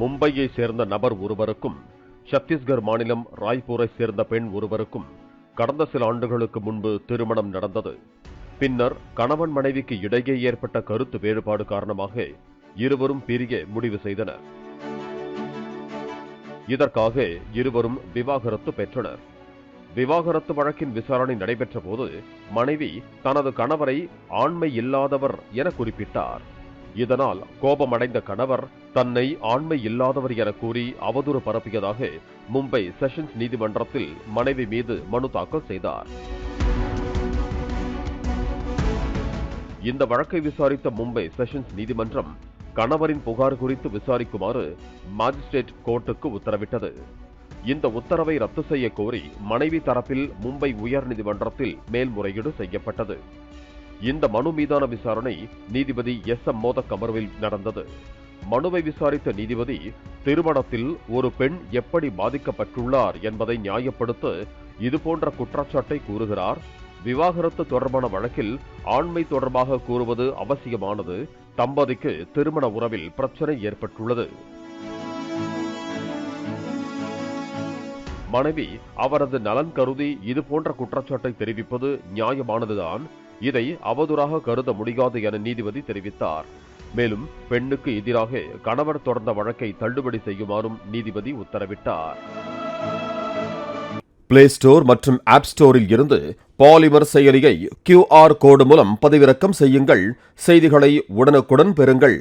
மும்பையை சேர்ந்த நபர் ஒருவருக்கும் சத்தீஸ்கர் மாநிலம் ராய்ப்பூரை சேர்ந்த பெண் ஒருவருக்கும் கடந்த சில ஆண்டுகளுக்கு முன்பு திருமணம் நடந்தது. பின்னர் கணவன் மனைவிக்கு இடையே ஏற்பட்ட கருத்து வேறுபாடு காரணமாக இருவரும் பிரிய முடிவு செய்தனர். இதற்காக இருவரும் விவாகரத்து பெற்றனர். விவாகரத்து வழக்கின் விசாரணை நடைபெற்ற போது மனைவி தனது கணவரை ஆண்மை இல்லாதவர் என குறிப்பிட்டார். இதனால் கோபமடைந்த கணவர் தன்னை ஆண்மை இல்லாதவர் என கூறி அவதூறு பரப்பியதாக மும்பை செஷன்ஸ் நீதிமன்றத்தில் மனைவி மீது மனு தாக்கல் செய்தார். இந்த வழக்கை விசாரித்த மும்பை செஷன்ஸ் நீதிமன்றம் கணவரின் புகார் குறித்து விசாரிக்குமாறு மாஜிஸ்ட்ரேட் கோர்ட்டுக்கு உத்தரவிட்டது. இந்த உத்தரவை ரத்து செய்ய கோரி மனைவி தரப்பில் மும்பை உயர்நீதிமன்றத்தில் மேல்முறையீடு செய்யப்பட்டது. இந்த மனு மீதான விசாரணை நீதிபதி எஸ் எம் மோதக் அமர்வில் நடந்தது. மனுவை விசாரித்த நீதிபதி திருமணத்தில் ஒரு பெண் எப்படி பாதிக்கப்பட்டுள்ளார் என்பதை நியாயப்படுத்த இதுபோன்ற குற்றச்சாட்டை கூறுகிறார். விவாகரத்து தொடர்பான வழக்கில் ஆண்மை தொடர்பாக கூறுவது அவசியமானது. தம்பதிக்கு திருமண உறவில் பிரச்சனை ஏற்பட்டுள்ளது. மனைவி அவரது நலன் கருதி இதுபோன்ற குற்றச்சாட்டை தெரிவிப்பது நியாயமானதுதான். இதை அவதூறாக கருத முடியாது என நீதிபதி தெரிவித்தார். மேலும் பெண்ணுக்கு எதிராக கணவர் தொடர்ந்த வழக்கை தள்ளுபடி செய்யுமாறும் நீதிபதி உத்தரவிட்டார். பிளே ஸ்டோர் மற்றும் ஆப் ஸ்டோரில் இருந்து பாலிமர் செயலியை கியூஆர் கோடு மூலம் பதிவிறக்கம் செய்யுங்கள். செய்திகளை உடனுக்குடன் பெறுங்கள்.